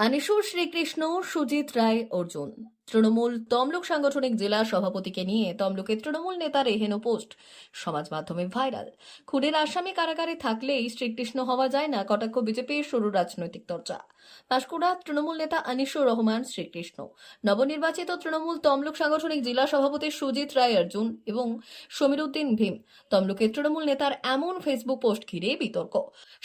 আনিসুর শ্রীকৃষ্ণ সুজিত রায় অর্জুন। তৃণমূল তমলুক সাংগঠনিক জেলা সভাপতিকে নিয়ে তমলুকের তৃণমূল নেতার এহেন পোস্ট, সমাজ মাধ্যমে ভাইরাল। খুনের আসামি কারাগারে থাকলেই শ্রীকৃষ্ণ হওয়া যায় না কটাক্ষ বিজেপির শুরু রাজনৈতিক চর্চা পাঁশকুড়া তৃণমূল নেতা আনিসুর রহমান শ্রীকৃষ্ণ, নবনির্বাচিত তৃণমূল তমলুক সাংগঠনিক জেলা সভাপতি সুজিত রায় অর্জুন এবং সমীর উদ্দিন ভীম, তমলুকের তৃণমূল নেতার এমন ফেসবুক পোস্ট ঘিরে বিতর্ক।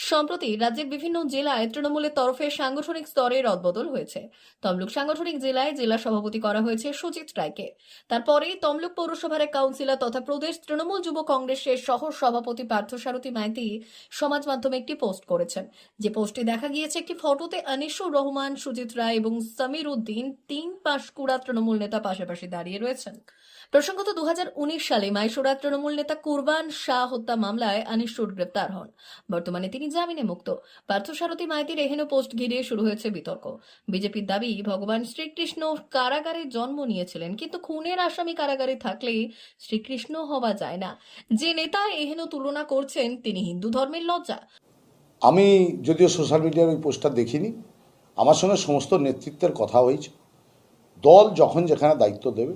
সম্প্রতি রাজ্যের বিভিন্ন জেলায় তৃণমূলের তরফে সাংগঠনিক স্তরে রদবদল হয়েছে। তমলুক সাংগঠনিক জেলায় জেলা সভাপতি করা হয়েছে সুজিত রায়কে। তারপরেই তমলুক পৌরসভার এক কাউন্সিলর তথা প্রদেশ তৃণমূল যুব কংগ্রেসের সহ সভাপতি পার্থসারথী মাইতি সমাজ মাধ্যমে একটি পোস্ট করেছেন। যে পোস্টে দেখা গিয়েছে, একটি ফটোতে আনিসুর রহমান, সুজিত রায় এবং সামির উদ্দিন তিন পাশকুড়া তৃণমূল নেতা পাশাপাশি দাঁড়িয়ে রয়েছেন। প্রসঙ্গত দু হাজার উনিশ সালে মাইশোরা তৃণমূল নেতা কুরবান শাহ হত্যা মামলায় আনিসুর গ্রেপ্তার হন। বর্তমানে তিনি জামিনে মুক্ত। পার্থসারথী মাইতির এহেন পোস্ট ঘিরে শুরু হয়েছে বিতর্ক। বিজেপির দাবি, ভগবান শ্রীকৃষ্ণ কারাগারে জন্ম নিয়েছিলেন, কিন্তু খুনের আসামি কারাগারে থাকলেই শ্রীকৃষ্ণ হওয়া যায় না। যে নেতা এহেন তুলনা করছেন, তিনি হিন্দু ধর্মের লজ্জা। আমি যদিও সোশ্যাল মিডিয়ার ওই পোস্টটা দেখিনি, আমার সঙ্গে সমস্ত নেতৃত্বের কথা হয়েছে। দল যখন যেখানে দায়িত্ব দেবে,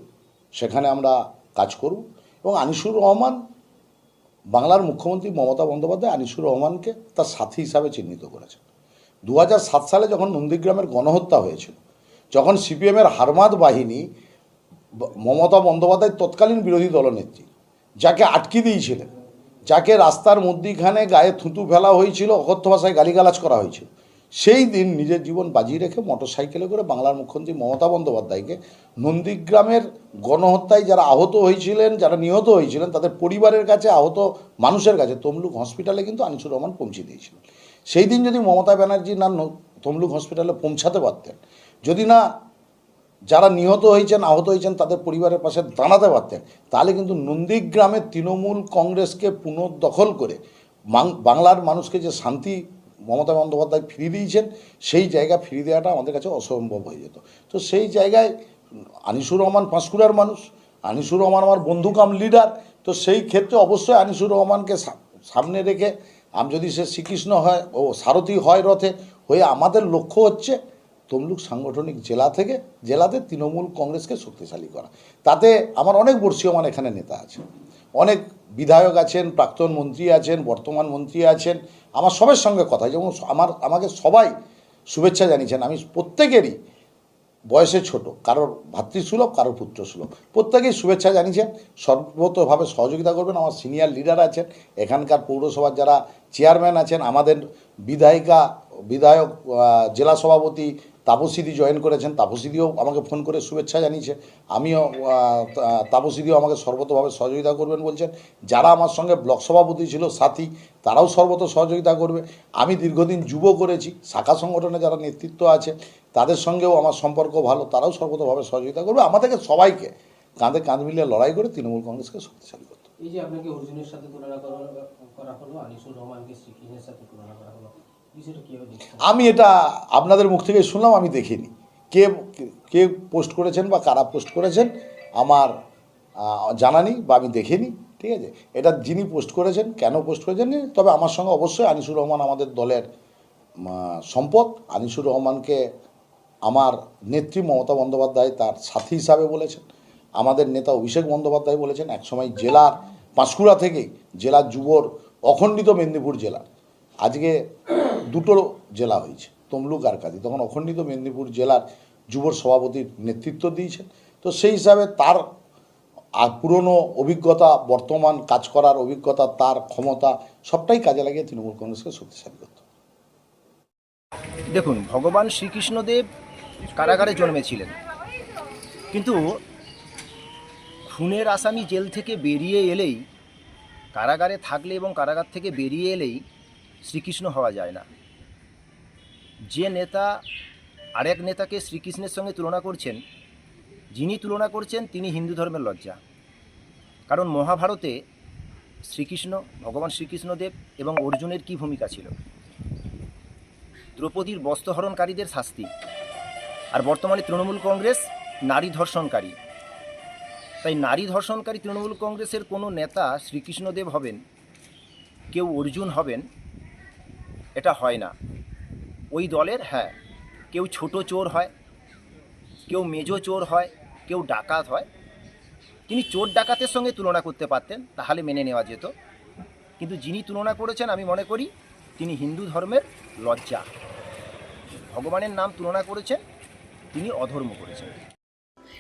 সেখানে আমরা কাজ করব। এবং আনিসুর রহমান, বাংলার মুখ্যমন্ত্রী মমতা বন্দ্যোপাধ্যায় আনিসুর রহমানকে তার সাথী হিসাবে চিহ্নিত করেছেন। দু সালে যখন নন্দীগ্রামের গণহত্যা হয়েছিল যখন সিপিএমের হারমাদ বাহিনী মমতা বন্দ্যোপাধ্যায় তৎকালীন বিরোধী দলনেত্রী, যাকে আটকে দিয়েছিলেন, যাকে রাস্তার মধ্যিখানে গায়ে থুতু ফেলা হয়েছিল, অকথ্য ভাষায় গালিগালাজ করা হয়েছিল, সেই দিন নিজের জীবন বাজিয়ে রেখে মোটর সাইকেলে করে বাংলার মুখ্যমন্ত্রী মমতা বন্দ্যোপাধ্যায়কে নন্দীগ্রামের গণহত্যায় যারা আহত হয়েছিলেন, যারা নিহত হয়েছিলেন, তাদের পরিবারের কাছে আহত মানুষের কাছে তমলুক হসপিটালে কিন্তু আনিসুর রহমান পৌঁছে দিয়েছিলেন। সেই দিন যদি মমতা ব্যানার্জি না, তমলুক হসপিটালে পৌঁছাতে পারতেন যদি না যারা নিহত হয়েছেন, আহত হয়েছেন, তাদের পরিবারের পাশে দাঁড়াতে পারতেন, তাহলে কিন্তু নন্দীগ্রামের তৃণমূল কংগ্রেসকে পুনর্দখল করে বাংলার মানুষকে যে শান্তি মমতা বন্দ্যোপাধ্যায় ফিরিয়ে দিয়েছেন, সেই জায়গা ফিরিয়ে দেওয়াটা আমাদের কাছে অসম্ভব হয়ে যেত। তো সেই জায়গায় আনিসুর রহমান পাঁশকুড়ার মানুষ, আনিসুর রহমান আমার বন্ধু কাম লিডার তো সেই ক্ষেত্রে অবশ্যই আনিসুর রহমানকে সামনে রেখে, আমি যদি সে শ্রীকৃষ্ণ হয়, ও সারথী হয় রথে, হয়ে আমাদের লক্ষ্য হচ্ছে তমলুক সাংগঠনিক জেলা থেকে জেলাতে তৃণমূল কংগ্রেসকে শক্তিশালী করা। তাতে আমার অনেক বর্ষীয়মান এখানে নেতা আছে অনেক বিধায়ক আছেন, প্রাক্তন মন্ত্রী আছেন, বর্তমান মন্ত্রী আছেন। আমার সবের সঙ্গে কথা, যেমন আমার, আমাকে সবাই শুভেচ্ছা জানিয়েছেন। আমি প্রত্যেকেরই বয়সে ছোট, কারোর ভাতৃসুলভ, কারোর পুত্রসুলভ। প্রত্যেকেই শুভেচ্ছা জানিয়েছেন। সর্বতভাবে সহযোগিতা করবেন। আমার সিনিয়র লিডার আছেন। এখানকার পৌরসভার যারা চেয়ারম্যান আছেন, আমাদের বিধায়িকা, বিধায়ক জেলা সভাপতি তাপসিদি জয়েন করেছেন তাপসিদিও আমাকে ফোন করে শুভেচ্ছা জানিয়েছে। আমিও তাপসিদিও আমাকে সর্বতভাবে সহযোগিতা করবেন বলছেন। যারা আমার সঙ্গে ব্লক সভাপতি ছিল, সাথী, তারাও সর্বত সহযোগিতা করবে। আমি দীর্ঘদিন যুব করেছি, শাখা সংগঠনে যারা নেতৃত্ব আছে, তাদের সঙ্গেও আমার সম্পর্ক ভালো, তারাও সর্বতভাবে সহযোগিতা করবে। আমাদেরকে সবাইকে কাঁধে কাঁধ মিলিয়ে লড়াই করে তৃণমূল কংগ্রেসকে শক্তিশালী করতে এই যে আপনাকে অর্জুনের সাথে তুলনা করা হলো আনিসুর রহমানকে শ্রীকৃষ্ণের সাথে তুলনা করা হলো আমি এটা আপনাদের মুখ থেকে শুনলাম, আমি দেখিনি। কে কে পোস্ট করেছেন বা কারা পোস্ট করেছেন, আমার জানা নেই বা আমি দেখিনি, ঠিক আছে? এটা যিনি পোস্ট করেছেন, কেন পোস্ট করেছেন তবে আমার সঙ্গে অবশ্যই আনিসুর রহমান আমাদের দলের সম্পদ। আনিসুর রহমানকে আমার নেত্রী মমতা বন্দ্যোপাধ্যায় তার সাথী হিসাবে বলেছেন। আমাদের নেতা অভিষেক বন্দ্যোপাধ্যায় বলেছেন, একসময় জেলার পাঁশকুড়া থেকে জেলার যুবর অখণ্ডিত মেদিনীপুর জেলা আজকে দুটো জেলা হয়েছে, তমলুক আর কাদি তখন অখণ্ডিত মেদিনীপুর জেলার যুব সভাপতির নেতৃত্ব দিয়েছেন। তো সেই হিসাবে তার পুরনো অভিজ্ঞতা, বর্তমান কাজ করার অভিজ্ঞতা, তার ক্ষমতা সবটাই কাজে লাগিয়ে তৃণমূল কংগ্রেসকে শক্তিশালী করতে। দেখুন, ভগবান শ্রীকৃষ্ণদেব কারাগারে জন্মেছিলেন। কিন্তু খুনের আসামি জেল থেকে বেরিয়ে এলেই, কারাগারে থাকলে এবং কারাগার থেকে বেরিয়ে এলেই শ্রীকৃষ্ণ হওয়া যায় না। যে নেতা আরেক নেতাকে শ্রীকৃষ্ণের সঙ্গে তুলনা করছেন, যিনি তুলনা করছেন তিনি হিন্দু ধর্মের লজ্জা। কারণ মহাভারতে শ্রীকৃষ্ণ, ভগবান শ্রীকৃষ্ণদেব এবং অর্জুনের কী ভূমিকা ছিল? দ্রৌপদীর বস্ত্রহরণকারীদের শাস্তি আর বর্তমানে তৃণমূল কংগ্রেস নারী ধর্ষণকারী। তাই নারী ধর্ষণকারী তৃণমূল কংগ্রেসের কোনো নেতা শ্রীকৃষ্ণদেব হবেন, কেউ অর্জুন হবেন এটা হয় না। ওই দলের হ্যাঁ কেউ ছোট চোর হয়, কেউ মেজো চোর হয়, কেউ ডাকাত হয়। তিনি চোর ডাকাতের সঙ্গে তুলনা করতে পারতেন, তাহলে মেনে নেওয়া যেত। কিন্তু যিনি তুলনা করেছেন, আমি মনে করি তিনি হিন্দু ধর্মের লজ্জা। ভগবানের নাম তুলনা করেছেন, তিনি অধর্ম করেছেন।